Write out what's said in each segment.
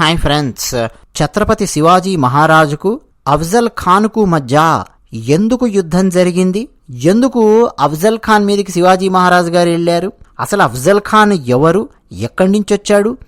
Hi friends. Chhatrapati Shivaji మహారాజుకు అఫ్జల్ ఖాన్కు మధ్య ఎందుకు యుద్ధం జరిగింది? ఎందుకు అఫ్జల్ ఖాన్ మీదకి శివాజీ మహారాజు గారు వెళ్ళారు? అసలు అఫ్జల్ ఖాన్ ఎవరు? ఎక్కడి నుంచి వచ్చాడు?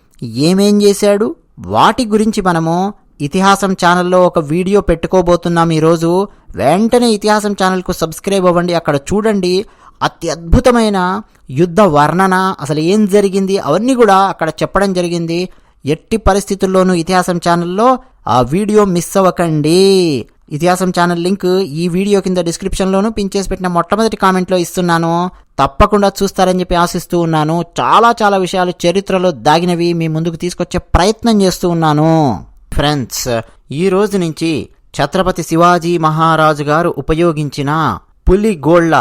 ఏమేం చేశాడు? వాటి గురించి మనము ఇతిహాసం ఛానల్లో ఒక వీడియో పెట్టుకోబోతున్నాం ఈరోజు. వెంటనే ఇతిహాసం ఛానల్కు సబ్స్క్రైబ్ అవ్వండి. అక్కడ చూడండి. అత్యద్భుతమైన యుద్ధ వర్ణన. అసలు ఏం జరిగింది? అవన్నీ కూడా అక్కడ చెప్పడం జరిగింది. ఎట్టి పరిస్థితుల్లోనూ ఇతిహాసం ఛానల్లో ఆ వీడియో మిస్ అవ్వకండి. ఇతిహాసం ఛానల్ లింక్ ఈ వీడియో కింద డిస్క్రిప్షన్లోను పిన్ చేసి పెట్టిన మొట్టమొదటి కామెంట్లో ఇస్తున్నాను. తప్పకుండా చూస్తారని చెప్పి ఆశిస్తూ ఉన్నాను. చాలా చాలా విషయాలు చరిత్రలో దాగినవి మీ ముందుకు తీసుకొచ్చే ప్రయత్నం చేస్తూ ఉన్నాను. ఫ్రెండ్స్ ఈ రోజు నుంచి ఛత్రపతి శివాజీ మహారాజు గారు ఉపయోగించిన పులిగోళ్ళ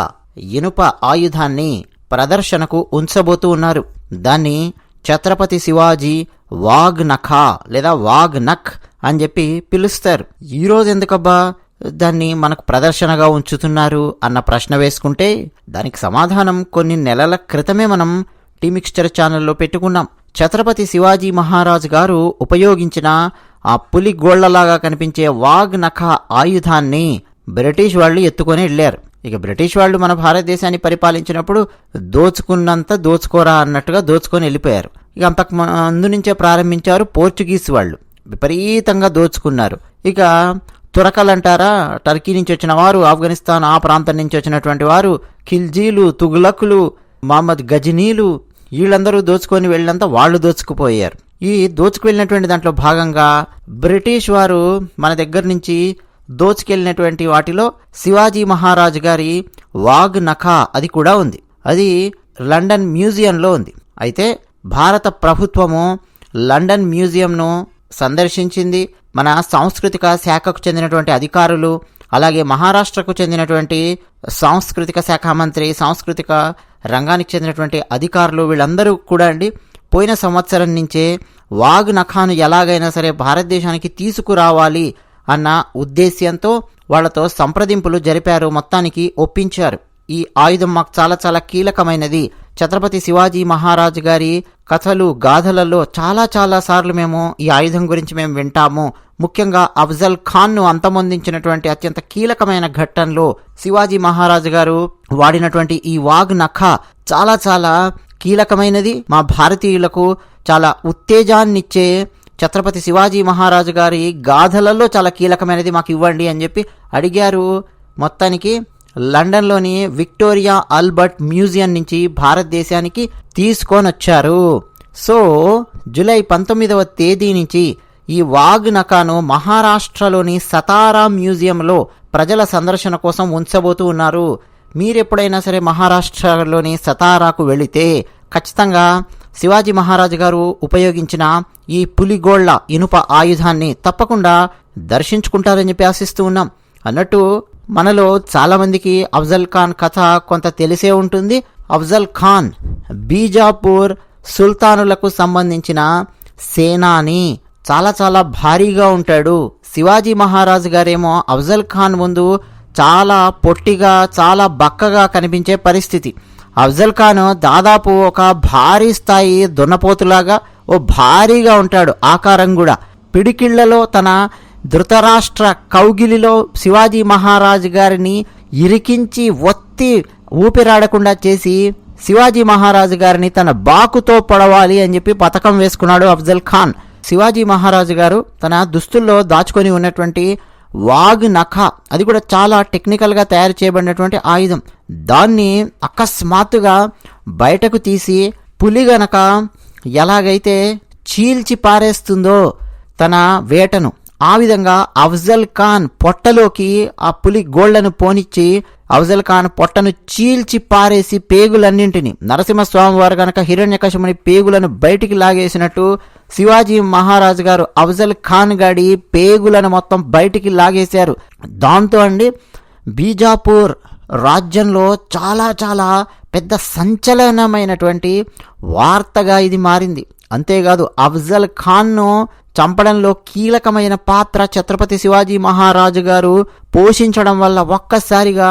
ఇనుప ఆయుధాన్ని ప్రదర్శనకు ఉంచబోతూ ఉన్నారు. దాన్ని ఛత్రపతి శివాజీ వాగ్ నఖా లేదా వాగ్ నఖ్ అని చెప్పి పిలుస్తారు. ఈ రోజు ఎందుకబ్బా? దాన్ని మనకు ప్రదర్శనగా ఉంచుతున్నారు అన్న ప్రశ్న వేసుకుంటే దానికి సమాధానం కొన్ని నెలల క్రితమే మనం టీమిక్స్చర్ ఛానల్లో పెట్టుకున్నాం. ఛత్రపతి శివాజీ మహారాజు గారు ఉపయోగించిన ఆ పులి గోళ్ళలాగా కనిపించే వాగ్ నఖ ఆయుధాన్ని బ్రిటిష్ వాళ్ళు ఎత్తుకొని వెళ్ళారు. ఇక బ్రిటిష్ వాళ్ళు మన భారతదేశాన్ని పరిపాలించినప్పుడు దోచుకున్నంత దోచుకోరా అన్నట్టుగా దోచుకొని వెళ్ళిపోయారు. ఇక అంతకు ముందు నుంచే ప్రారంభించారు పోర్చుగీస్ వాళ్ళు. విపరీతంగా దోచుకున్నారు. ఇక తురకలంటారా? టర్కీ నుంచి వచ్చిన వారు ఆఫ్ఘనిస్తాన్ ఆ ప్రాంతం నుంచి వచ్చినటువంటి వారు ఖిల్జీలు తుగులకులు మహమ్మద్ గజనీలు వీళ్ళందరూ దోచుకొని వెళ్ళినంత వాళ్ళు దోచుకుపోయారు. ఈ దోచుకు వెళ్ళినటువంటి దాంట్లో భాగంగా బ్రిటిష్ వారు మన దగ్గర నుంచి దోచుకెళ్ళినటువంటి వాటిలో శివాజీ మహారాజు గారి వాగ్ నఖా అది కూడా ఉంది. అది లండన్ మ్యూజియంలో ఉంది. అయితే భారత ప్రభుత్వము లండన్ మ్యూజియంను సందర్శించింది. మన సాంస్కృతిక శాఖకు చెందినటువంటి అధికారులు అలాగే మహారాష్ట్రకు చెందినటువంటి సాంస్కృతిక శాఖ మంత్రి సాంస్కృతిక రంగానికి చెందినటువంటి అధికారులు వీళ్ళందరూ కూడా అండి పోయిన సంవత్సరం నుంచే వాగ్ నఖాను ఎలాగైనా సరే భారతదేశానికి తీసుకురావాలి అన్న ఉద్దేశ్యంతో వాళ్ళతో సంప్రదింపులు జరిపారు మొత్తానికి ఒప్పించారు. ఈ ఆయుధం మాకు చాలా చాలా కీలకమైనది. ఛత్రపతి శివాజీ మహారాజు గారి కథలు గాథలలో చాలా చాలా సార్లు మేము ఈ ఆయుధం గురించి మేము వింటాము. ముఖ్యంగా అఫ్జల్ ఖాన్ను అంతమొందించినటువంటి అత్యంత కీలకమైన ఘట్టంలో శివాజీ మహారాజు గారు వాడినటువంటి ఈ వాగ్ నఖ చాలా చాలా కీలకమైనది. మా భారతీయులకు చాలా ఉత్తేజాన్నిచ్చే ఛత్రపతి శివాజీ మహారాజు గారి గాథలలో చాలా కీలకమైనది మాకు ఇవ్వండి అని చెప్పి అడిగారు. మొత్తానికి లండన్లోని విక్టోరియా ఆల్బర్ట్ మ్యూజియం నుంచి భారతదేశానికి తీసుకొని వచ్చారు. సో జూలై పంతొమ్మిదవ తేదీ నుంచి ఈ వాగ్ నకాను మహారాష్ట్రలోని సతారా మ్యూజియంలో ప్రజల సందర్శన కోసం ఉంచబోతూ ఉన్నారు. మీరెప్పుడైనా సరే మహారాష్ట్రలోని సతారాకు వెళితే ఖచ్చితంగా శివాజీ మహారాజు గారు ఉపయోగించిన ఈ పులిగోళ్ళ ఇనుప ఆయుధాన్ని తప్పకుండా దర్శించుకుంటారని చెప్పి ఆశిస్తూ ఉన్నాం. అన్నట్టు మనలో చాలామందికి అఫ్జల్ ఖాన్ కథ కొంత తెలిసే ఉంటుంది. అఫ్జల్ ఖాన్ బీజాపూర్ సుల్తానులకు సంబంధించిన సేనాని. చాలా చాలా భారీగా ఉంటాడు. శివాజీ మహారాజు గారేమో అఫ్జల్ ఖాన్ ముందు చాలా పొట్టిగా చాలా బక్కగా కనిపించే పరిస్థితి. అఫ్జల్ ఖాన్ దాదాపు ఒక భారీ స్థాయి దున్నపోతులాగా ఓ భారీగా ఉంటాడు ఆకారం కూడా. పిడికిళ్ళలో తన ధృతరాష్ట్ర కౌగిలిలో శివాజీ మహారాజు గారిని ఇరికించి ఒత్తి ఊపిరాడకుండా చేసి శివాజీ మహారాజు గారిని తన బాకుతో పొడవాలి అని చెప్పి పథకం వేసుకున్నాడు అఫ్జల్ ఖాన్. శివాజీ మహారాజు గారు తన దుస్తుల్లో దాచుకొని ఉన్నటువంటి వాగ్ నఖ అది కూడా చాలా టెక్నికల్గా తయారు చేయబడినటువంటి ఆయుధం. దాన్ని అకస్మాత్తుగా బయటకు తీసి పులి గనక ఎలాగైతే చీల్చి పారేస్తుందో తన వేటను ఆ విధంగా అఫ్జల్ ఖాన్ పొట్టలోకి ఆ పులి గోళ్ళను పోనిచ్చి అఫ్జల్ ఖాన్ పొట్టను చీల్చి పారేసి పేగులన్నింటినీ నరసింహస్వామి వారు గనక హిరణ్యకశముని పేగులను బయటికి లాగేసినట్టు శివాజీ మహారాజు గారు అఫ్జల్ ఖాన్ గాడి పేగులను మొత్తం బయటికి లాగేశారు. దాంతో అండి బీజాపూర్ రాజ్యంలో చాలా చాలా పెద్ద సంచలనమైనటువంటి వార్తగా ఇది మారింది. అంతేకాదు అఫ్జల్ ఖాన్ను చంపడంలో కీలకమైన పాత్ర ఛత్రపతి శివాజీ మహారాజు గారు పోషించడం వల్ల ఒక్కసారిగా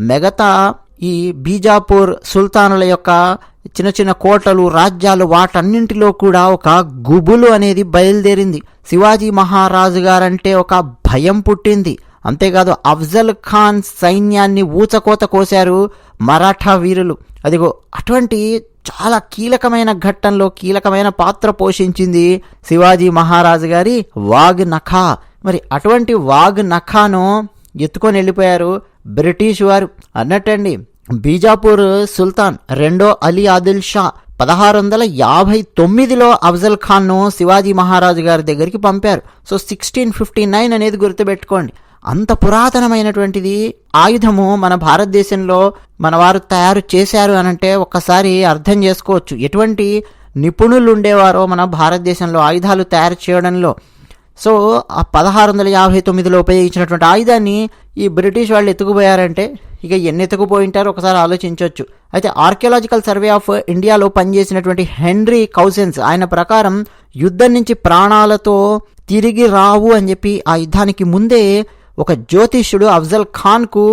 మిగతా ఈ బీజాపూర్ సుల్తానుల యొక్క చిన్న చిన్న కోటలు రాజ్యాలు వాటన్నింటిలో కూడా ఒక గుబులు అనేది బయలుదేరింది. శివాజీ మహారాజు గారంటే ఒక భయం పుట్టింది. అంతేకాదు అఫ్జల్ ఖాన్ సైన్యాన్ని ఊచకోత కోశారు మరాఠా వీరులు. అదిగో అటువంటి చాలా కీలకమైన ఘట్టంలో కీలకమైన పాత్ర పోషించింది శివాజీ మహారాజు గారి వాగ్ నఖా. మరి అటువంటి వాగ్ నఖాను ఎత్తుకొని వెళ్ళిపోయారు బ్రిటిష్ వారు అన్నట్టండి. బీజాపూర్ సుల్తాన్ రెండో అలీ ఆదిల్ షా పదహారు వందల యాభై తొమ్మిదిలో అఫ్జల్ ఖాన్ను శివాజీ మహారాజు గారి దగ్గరికి పంపారు. సో సిక్స్టీన్ ఫిఫ్టీ నైన్ అనేది గుర్తుపెట్టుకోండి. అంత పురాతనమైనటువంటిది ఆయుధము మన భారతదేశంలో మన వారు తయారు చేశారు అనంటే ఒక్కసారి అర్థం చేసుకోవచ్చు. ఎటువంటి నిపుణులు ఉండేవారో మన భారతదేశంలో ఆయుధాలు తయారు చేయడంలో. సో ఆ పదహారు వందల యాభై తొమ్మిదిలో ఉపయోగించినటువంటి ఆయుధాన్ని ఈ బ్రిటిష్ వాళ్ళు ఎత్తుకుపోయారంటే ఇక ఎన్ని ఎత్తుకుపోయింటారో ఒకసారి ఆలోచించవచ్చు అయితే ఆర్కియలాజికల్ సర్వే ఆఫ్ ఇండియాలో పనిచేసినటువంటి హెన్రీ కౌసెన్స్ ఆయన ప్రకారం యుద్ధం నుంచి ప్రాణాలతో తిరిగి రావు అని చెప్పి ఆ యుద్ధానికి ముందే ఒక జ్యోతిష్యుడు అఫ్జల్ ఖాన్కు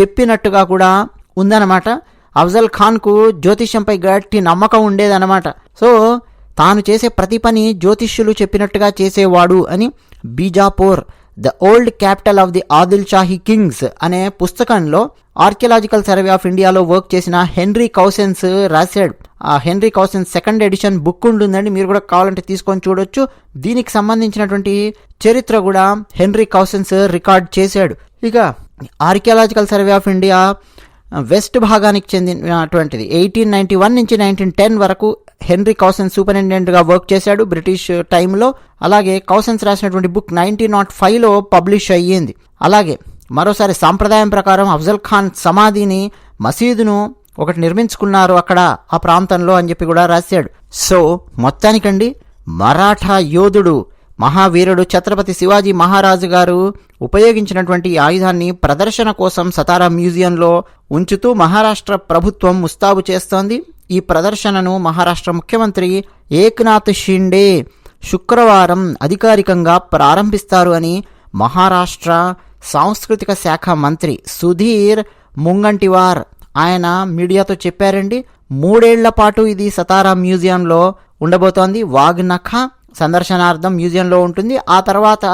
చెప్పినట్టుగా కూడా ఉందన్నమాట. అఫ్జల్ ఖాన్కు జ్యోతిష్యంపై గట్టి నమ్మకం ఉండేదన్నమాట. సో తాను చేసే ప్రతి పని జ్యోతిష్యులు చెప్పినట్టుగా చేసేవాడు అని Bijapur the old capital of the Adil Shahi kings అనే పుస్తకంలో ఆర్కియలాజికల్ సర్వే ఆఫ్ ఇండియాలో వర్క్ చేసిన హెన్రీ కౌసెన్స్ రాశాడు. ఆ Henry Cousens second edition book ఉంటుందండి మీరు కూడా కావాలంటే తీసుకొని చూడొచ్చు. దీనికి సంబంధించినటువంటి చరిత్ర కూడా హెన్రీ కౌసెన్స్ రికార్డ్ చేశాడు. ఇక archaeological survey of India west భాగానికి చెందినటువంటిది. ఎయిటీన్ నైన్టీ వన్ నుంచి నైన్టీన్ టెన్ వరకు హెన్రీ కౌసెన్స్ సూపరింటెండెంట్గా వర్క్ చేశాడు బ్రిటిష్ టైంలో అలాగే కౌసెన్స్ రాసినటువంటి బుక్ నైన్టీన్ నాట్ ఫైవ్లో పబ్లిష్ అయ్యింది. అలాగే మరోసారి సాంప్రదాయం ప్రకారం అఫ్జల్ ఖాన్ సమాధిని మసీదును ఒకటి నిర్మించుకున్నారు అక్కడ ఆ ప్రాంతంలో అని చెప్పి కూడా రాశాడు. సో మొత్తానికండి మరాఠా యోధుడు మహావీరుడు ఛత్రపతి శివాజీ మహారాజు గారు ఉపయోగించినటువంటి ఆయుధాన్ని ప్రదర్శన కోసం సతారా మ్యూజియంలో ఉంచుతూ మహారాష్ట్ర ప్రభుత్వం ముస్తాబు చేస్తోంది. ఈ ప్రదర్శనను మహారాష్ట్ర ముఖ్యమంత్రి ఏక్నాథ్ షిండే శుక్రవారం అధికారికంగా ప్రారంభిస్తారు అని మహారాష్ట్ర సాంస్కృతిక శాఖ మంత్రి సుధీర్ ముంగంటివార్ ఆయన మీడియాతో చెప్పారండి. మూడేళ్ళ పాటు ఇది సతారా మ్యూజియంలో ఉండబోతోంది. వాగ్నఖ సందర్శనార్థం మ్యూజియంలో ఉంటుంది. ఆ తర్వాత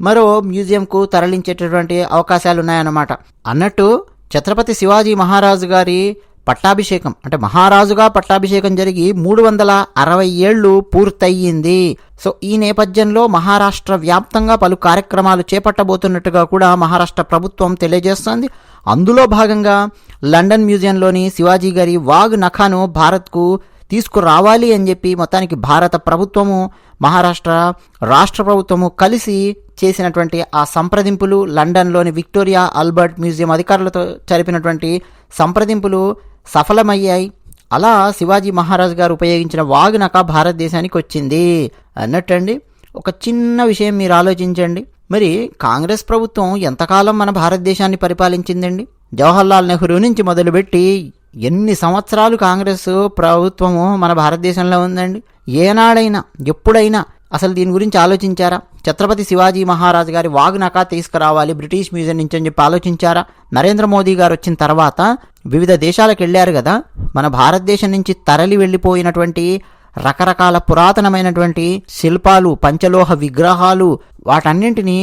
మరో మ్యూజియంకు తరలించేటటువంటి అవకాశాలు ఉన్నాయన్నమాట అన్నట్టు ఛత్రపతి శివాజీ మహారాజు గారి పట్టాభిషేకం. అంటే మహారాజుగా పట్టాభిషేకం జరిగి మూడు వందల అరవై ఏళ్ళు పూర్తయింది సో ఈ నేపథ్యంలో మహారాష్ట్ర వ్యాప్తంగా పలు కార్యక్రమాలు చేపట్టబోతున్నట్టుగా కూడా మహారాష్ట్ర ప్రభుత్వం తెలియజేస్తోంది. అందులో భాగంగా లండన్ మ్యూజియంలోని శివాజీ గారి వాగ్ నఖాను భారత్కు తీసుకురావాలి అని చెప్పి మొత్తానికి భారత ప్రభుత్వము మహారాష్ట్ర రాష్ట్ర ప్రభుత్వము కలిసి చేసినటువంటి ఆ సంప్రదింపులు లండన్లోని విక్టోరియా ఆల్బర్ట్ మ్యూజియం అధికారులతో జరిపినటువంటి సంప్రదింపులు సఫలమయ్యాయి. అలా శివాజీ మహారాజ్ గారు ఉపయోగించిన వాగ్నక భారతదేశానికి వచ్చింది. అన్నట్టండి. ఒక చిన్న విషయం మీరు ఆలోచించండి. మరి కాంగ్రెస్ ప్రభుత్వం ఎంతకాలం మన భారతదేశాన్ని పరిపాలించిందండి? జవహర్లాల్ నెహ్రూ నుంచి మొదలుపెట్టి ఎన్ని సంవత్సరాలు కాంగ్రెస్ ప్రభుత్వము మన భారతదేశంలో ఉందండి? ఏనాడైనా ఎప్పుడైనా అసలు దీని గురించి ఆలోచించారా? ఛత్రపతి శివాజీ మహారాజు గారి వాగ్నక తీసుకురావాలి బ్రిటిష్ మ్యూజియం నుంచి అని చెప్పి ఆలోచించారా? నరేంద్ర మోదీ గారు వచ్చిన తర్వాత వివిధ దేశాలకు వెళ్ళారు కదా? మన భారతదేశం నుంచి తరలి వెళ్ళిపోయినటువంటి రకరకాల పురాతనమైనటువంటి శిల్పాలు పంచలోహ విగ్రహాలు వాటన్నింటినీ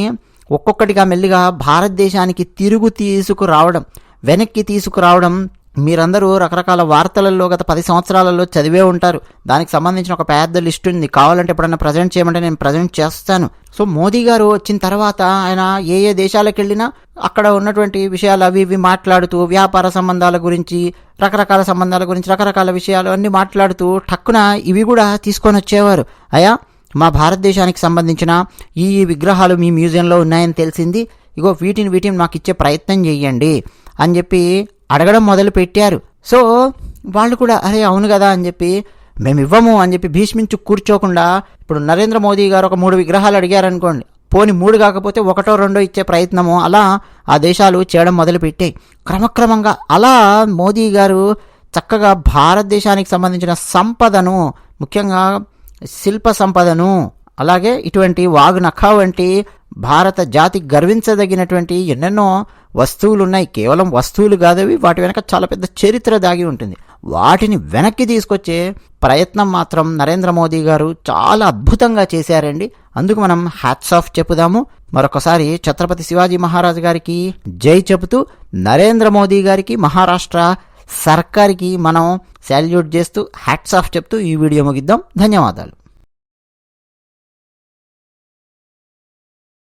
ఒక్కొక్కటిగా మెల్లిగా భారతదేశానికి తిరుగు తీసుకురావడం వెనక్కి తీసుకురావడం మీరందరూ రకరకాల వార్తలలో గత పది సంవత్సరాలలో చదివే ఉంటారు. దానికి సంబంధించిన ఒక పెద్ద లిస్ట్ ఉంది. కావాలంటే ఎప్పుడైనా ప్రజెంట్ చేయమంటే నేను ప్రజెంట్ చేస్తాను. సో మోదీ గారు వచ్చిన తర్వాత ఆయన ఏ ఏ దేశాలకు వెళ్ళినా అక్కడ ఉన్నటువంటి విషయాలు అవి ఇవి మాట్లాడుతూ వ్యాపార సంబంధాల గురించి రకరకాల సంబంధాల గురించి రకరకాల విషయాలు అన్నీ మాట్లాడుతూ టక్కున ఇవి కూడా తీసుకొని వచ్చేవారు. అయా మా భారతదేశానికి సంబంధించిన ఈ ఈ విగ్రహాలు మీ మ్యూజియంలో ఉన్నాయని తెలిసింది. ఇగో వీటిని వీటిని మాకు ఇచ్చే ప్రయత్నం చేయండి అని చెప్పి అడగడం మొదలు పెట్టారు. సో వాళ్ళు కూడా అరే అవును కదా అని చెప్పి మేము ఇవ్వము అని చెప్పి భీష్మించు కూర్చోకుండా ఇప్పుడు నరేంద్ర మోదీ గారు ఒక మూడు విగ్రహాలు అడిగారనుకోండి. పోని మూడు కాకపోతే ఒకటో రెండో ఇచ్చే ప్రయత్నము. అలా ఆ దేశాలు చేయడం మొదలుపెట్టాయి క్రమక్రమంగా అలా మోదీ గారు చక్కగా భారతదేశానికి సంబంధించిన సంపదను ముఖ్యంగా శిల్ప సంపదను అలాగే ఇటువంటి వాగునఖ వంటి భారత జాతి గర్వించదగినటువంటి ఎన్నెన్నో వస్తువులు ఉన్నాయి కేవలం వస్తువులు కాదవి వాటి వెనక చాలా పెద్ద చరిత్ర దాగి ఉంటుంది. వాటిని వెనక్కి తీసుకొచ్చే ప్రయత్నం మాత్రం నరేంద్ర మోదీ గారు చాలా అద్భుతంగా చేశారండి. అందుకు మనం హ్యాట్స్ ఆఫ్ చెప్పుదాము. మరొకసారి ఛత్రపతి శివాజీ మహారాజు గారికి జై చెబుతూ నరేంద్ర మోదీ గారికి మహారాష్ట్ర సర్కార్కి మనం శాల్యూట్ చేస్తూ హ్యాట్స్ ఆఫ్ చెప్తూ ఈ వీడియో ముగిద్దాం. ధన్యవాదాలు.